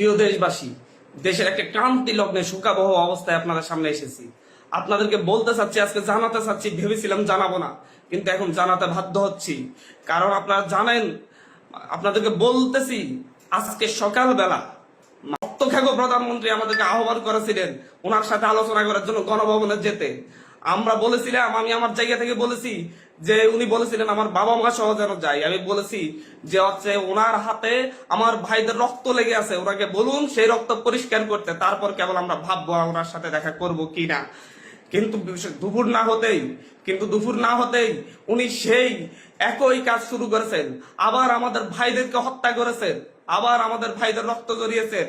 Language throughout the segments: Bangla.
প্রিয় দেশবাসী, দেশের একটা ক্রান্তি লগ্নে শোকাবহ অবস্থায় আপনাদের সামনে এসেছি। আপনাদেরকে বলতে চাচ্ছি, আজকে জানাতে চাচ্ছি, ভেবেছিলাম জানাব না, কিন্তু এখন জানাতে বাধ্য হচ্ছি। কারণ আপনারা জানেন, আপনাদেরকে বলতেছি, আজকে সকালবেলা রক্তখ্যাগো প্রধানমন্ত্রী আমাদেরকে আহ্বান করেছিলেন, ওনার সাথে আলোচনা করার জন্য গণভবনে যেতে। আমরা বলেছিলাম, আমি আমার জায়গা থেকে বলেছি যে উনি বলেছিলেন, আমার বাবা মা সহ যেন যাই আমি বলেছি যে হচ্ছে ওনার হাতে আমার ভাইদের রক্ত লেগে আছে, ওনাকে বলুন সেই রক্ত পরিষ্কার করতে, তারপর কেবল আমরা ভাববো ওনার সাথে দেখা করব কিনা। কিন্তু দুপুর না হতেই, কিন্তু দুপুর না হতেই উনি সেই একই কাজ শুরু করেছেন। আবার আমাদের ভাইদেরকে হত্যা করেছেন। আবার আমাদের ভাইদের রক্ত জড়িয়েছেন।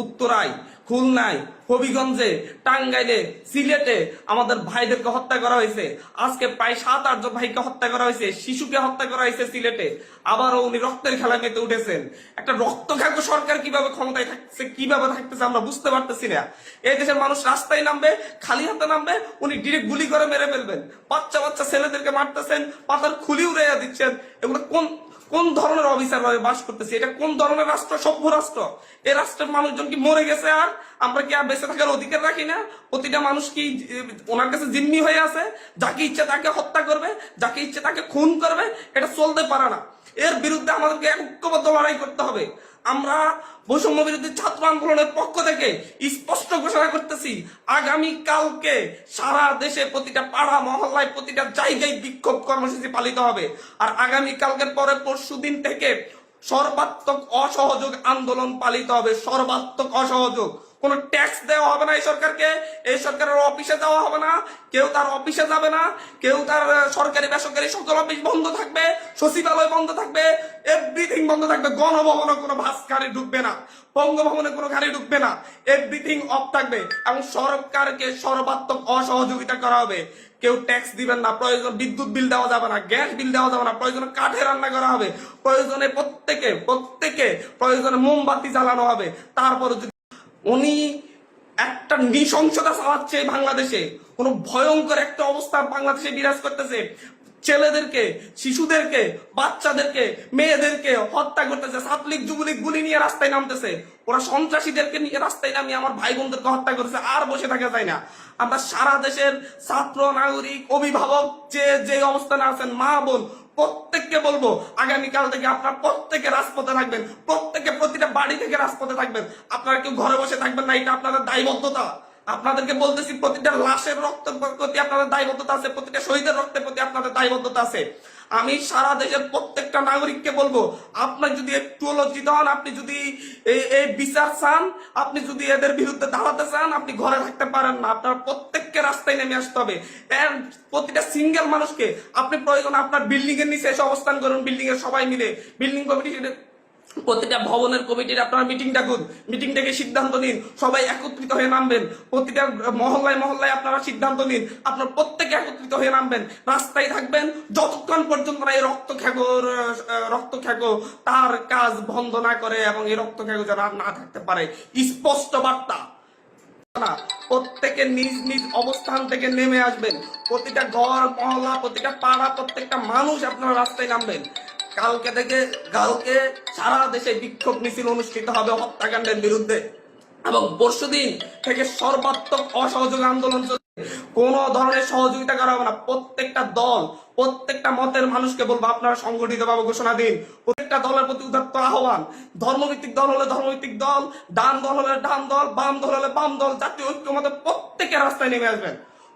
উত্তরায়, খুলনায়, হবিগঞ্জে, টাঙ্গাইলে, সিলেটে আমাদের ভাইদেরকে হত্যা করা হয়েছে। আজকে প্রায় সাত, আটজন ভাইকে হত্যা করা হয়েছে, শিশুকে হত্যা করা হয়েছে সিলেটে। আবারও উনি রক্তের খেলা মেতে উঠেছেন। একটা রক্ত খাগ্য সরকার কীভাবে ক্ষমতায় থাকছে, কীভাবে থাকতেছে আমরা বুঝতে পারতেছি না। এই দেশের মানুষ রাস্তায় নামবে, খালি হাতে নামবে, উনি ডিরেক্ট গুলি করে মেরে ফেলবেন। বাচ্চা বাচ্চা ছেলেদেরকে মারতেছেন, পাতার খুলি উড়াইয়া দিচ্ছেন। এগুলো কোন কোন ধরনের অফিসার ভাবে বাস করতেছি? এটা কোন ধরনের রাষ্ট্র? সভ্য রাষ্ট্র? এই রাষ্ট্রের মানুষজন কি মরে গেছে আর আমরা কি আর বেঁচে থাকার অধিকার রাখি না? প্রতিটা মানুষ কি ওনার কাছে জিম্মি হয়ে আছে? যাকে ইচ্ছে তাকে হত্যা করবে, যাকে ইচ্ছে তাকে খুন করবে, এটা চলতে পারে না। এর বিরুদ্ধে আমাদেরকে ঐক্যবদ্ধ লড়াই করতে হবে। আমরা বৈষম্য বিরোধী ছাত্র আন্দোলনের পক্ষ থেকে স্পষ্ট ঘোষণা করতেছি আগামী কালকে সারা দেশে প্রতিটা পাড়া, মহল্লায় প্রতিটা জায়গায় বিক্ষোভ কর্মসূচি পালিত হবে। আর আগামী কালকের পরে পরশু দিন থেকে সর্বাত্মক অসহযোগ আন্দোলন পালিত হবে। সর্বাত্মক অসহযোগ। কোনো ট্যাক্স দেওয়া হবে না এই সরকারকে, এই সরকারের অফিসে যাওয়া হবে না। কেউ তার অফিসে যাবে না, কেউ তার সরকারি, বেসরকারি সকল অফিস বন্ধ থাকবে, সচিবালয় বন্ধ থাকবে এভরিথিং বন্ধ থাকবে। গণভবনে কোনো বাস, গাড়ি ঢুকবে না, বঙ্গভবনে কোনো গাড়ি ঢুকবে না এভরিথিং অফ থাকবে এবং সরকারকে সর্বাত্মক অসহযোগিতা করা হবে। কেউ ট্যাক্স দিবেন না, প্রয়োজন বিদ্যুৎ বিল দেওয়া যাবে না, গ্যাস বিল দেওয়া যাবে না, প্রয়োজনে কাঠে রান্না করা হবে, প্রয়োজনে প্রত্যেকে প্রত্যেকে প্রয়োজনে মোমবাতি জ্বালানো হবে। তারপরে উনি একটা নৃশংসতা চালাচ্ছে বাংলাদেশে। কোন ভয়ঙ্কর একটা অবস্থা বাংলাদেশে বিরাজ করতেছে। ছেলেদেরকে, শিশুদেরকে, বাচ্চাদেরকে, মেয়েদেরকে হত্যা করতেছে। ছাত্রলীগ, যুবলীগ গুলি নিয়ে রাস্তায় নামতেছে। ওরা সন্ত্রাসীদেরকে নিয়ে রাস্তায় নামিয়ে আমার ভাই বোনদেরকে হত্যা করেছে। আর বসে থাকা যায় না। আমরা সারা দেশের ছাত্র, নাগরিক, অভিভাবক যে যে অবস্থানে আছেন, মা, বোন প্রত্যেককে বলব, আগামীকাল থেকে আপনারা প্রত্যেকে রাজপথে থাকবেন, প্রত্যেকে প্রতিটা বাড়ি থেকে রাজপথে থাকবেন। আপনারা কেউ ঘরে বসে থাকবেন না, এটা আপনাদের দায়বদ্ধতা। আপনাদেরকে বলতেছি, প্রতিটা লাশের রক্তের প্রতি আপনাদের দায়বদ্ধতা আছে, প্রতিটা শহীদের রক্তের প্রতি আপনাদের দায়বদ্ধতা আছে। আমি সারা দেশের প্রত্যেকটা নাগরিককে বলব আপনার যদি একটু লজ্জিত হন, আপনি যদি এই বিচার চান, আপনি যদি এদের বিরুদ্ধে দাঁড়াতে চান, আপনি ঘরে থাকতে পারেন না। আপনার প্রত্যেককে রাস্তায় নেমে আসতে হবে। প্রতিটা সিঙ্গেল মানুষকে আপনি প্রয়োজন আপনার বিল্ডিং এর নিচে এসে অবস্থান করুন বিল্ডিং এর সবাই মিলে। বিল্ডিং কমিটি প্রতিটা ভবনের কমিটির আপনারা মিটিং ডাকুন মিটিং ডেকে সিদ্ধান্ত নিন, সবাই একত্রিত হয়ে নামবেন। প্রতিটা মহল্লায় মহল্লায় আপনারা সিদ্ধান্ত নিন, আপনার প্রত্যেকে একত্রিত হয়ে নামবেন। রাস্তায় থাকবেন, যতক্ষণ পর্যন্ত না এই রক্ত খ্যাগোর রক্ত খ্যাগো তার কাজ বন্ধ না করে এবং এই রক্ত খ্যাগো যেন না থাকতে পারে। স্পষ্ট বার্তা। প্রত্যেকে নিজ নিজ অবস্থান থেকে নেমে আসবেন। প্রতিটা ঘর মহল্লা প্রতিটা পাড়া, প্রত্যেকটা মানুষ আপনারা রাস্তায় নামবেন। কালকে থেকে, কালকে সারা দেশে বিক্ষোভ মিছিল অনুষ্ঠিত হবে হত্যাকাণ্ডের বিরুদ্ধে। এবং পরশু দিন থেকে সর্বাত্মক অসহযোগ আন্দোলন কোন ধরনের সহযোগিতা করা হবে না। প্রত্যেকটা দল, প্রত্যেকটা মতের মানুষকে বলব, আপনারা সংগঠিত ভাবে ঘোষণা দিন। প্রত্যেকটা দলের প্রতি উদাত্ত আহ্বান। ধর্মভিত্তিক দল হলে ধর্মভিত্তিক দল, ডান দল হলে ডান দল, বাম দল হলে বাম দল, জাতীয় ঐক্যমতে প্রত্যেকে রাস্তায় নেমে আসবেন।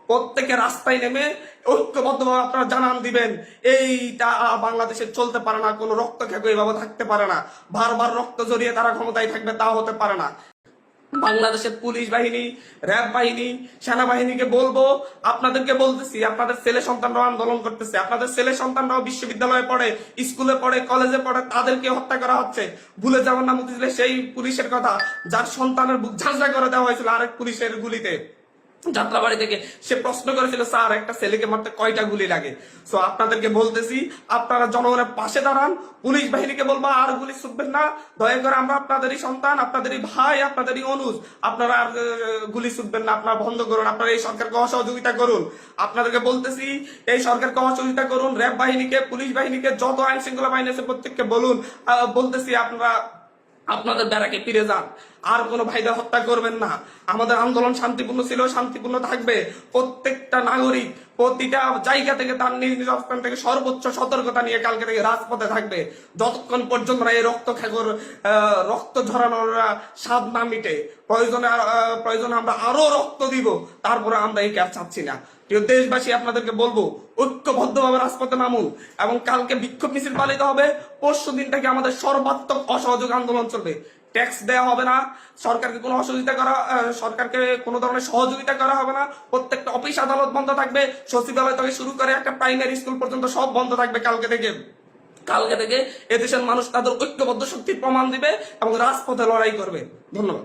প্রত্যেকে রাস্তায় নেমে ঐক্যবদ্ধভাবে আপনারা জানান দিবেন, এইটা বাংলাদেশে চলতে পারে না, কোনো রক্ত খেকো এইভাবে থাকতে পারে না। বারবার রক্ত জড়িয়ে তারা ক্ষমতায় থাকবে, তা হতে পারে না। বাংলাদেশের পুলিশ বাহিনী, র্যাব বাহিনী, সেনাবাহিনীকে বলব, আপনাদেরকে বলতেছি, আপনাদের ছেলে সন্তানরাও আন্দোলন করতেছে, আপনাদের ছেলে সন্তানরাও বিশ্ববিদ্যালয়ে পড়ে, স্কুলে পড়ে, কলেজে পড়ে, তাদেরকে হত্যা করা হচ্ছে। ভুলে যাওয়ার নাম সেই পুলিশের কথা, যার সন্তানের বুক ঝাঁঝা করে দেওয়া হয়েছিল আরেক পুলিশের গুলিতে। যাত্রাবাড়ি থেকে সে প্রশ্ন করেছিল, স্যার, একটা ছেলেকে মারতে কয়টা গুলি লাগে? সো আপনাদেরকে বলতেছি, আপনারা জনগণের পাশে দাঁড়ান, পুলিশ বাহিনীকে বলব, আর গুলি ছুটবেন না। দয়া করে আমরা আপনাদেরই সন্তান, আপনাদেরই ভাই, আপনাদেরই অনুজ, আপনারা আর গুলি ছুটবেন না, আপনারা বন্ধ করুন, আপনারা এই সরকারকে অসহযোগিতা করুন। আপনাদেরকে বলতেছি, এই সরকারকে অসহযোগিতা করুন, র্যাব বাহিনীকে, পুলিশ বাহিনীকে, যত আইন শৃঙ্খলা বাহিনী আছে প্রত্যেককে বলুন। বলতেছি, আপনারা আপনাদের ব্যারাকে ফিরে যান? আর কোনো ভাইদের হত্যা করবেন না। আমাদের আন্দোলন শান্তিপূর্ণ ছিল, শান্তিপূর্ণ থাকবে। প্রত্যেকটা নাগরিক প্রতিটা জায়গা থেকে তার নিজ নিজ অবস্থান থেকে সর্বোচ্চ সতর্কতা নিয়ে কালকে থেকে রাজপথে থাকবে। যতক্ষণ পর্যন্ত এই রক্ত খাগর রক্ত ঝরানোর স্বাদ না মিটে, প্রয়োজনে প্রয়োজনে আমরা আরও রক্ত দিব, তারপরে আমরা এই ক্যাপ চাচ্ছি না। প্রিয় দেশবাসী, আপনাদেরকে বলব, ঐক্যবদ্ধভাবে রাজপথে নামুন এবং কালকে বিক্ষোভ মিছিল পালিত হবে। পরশু দিন থেকে আমাদের সর্বাত্মক অসহযোগ আন্দোলন চলবে। ট্যাক্স দেওয়া হবে না, সরকারকে কোনো অসহযোগিতা করা সরকারকে কোনো ধরনের সহযোগিতা করা হবে না। প্রত্যেকটা অফিস, আদালত বন্ধ থাকবে। সচিবালয় থেকে শুরু করে একটা প্রাইমারি স্কুল পর্যন্ত সব বন্ধ থাকবে কালকে থেকে। কালকে থেকে এদেশের মানুষ তাদের ঐক্যবদ্ধ শক্তির প্রমাণ দিবে এবং রাজপথে লড়াই করবে। ধন্যবাদ।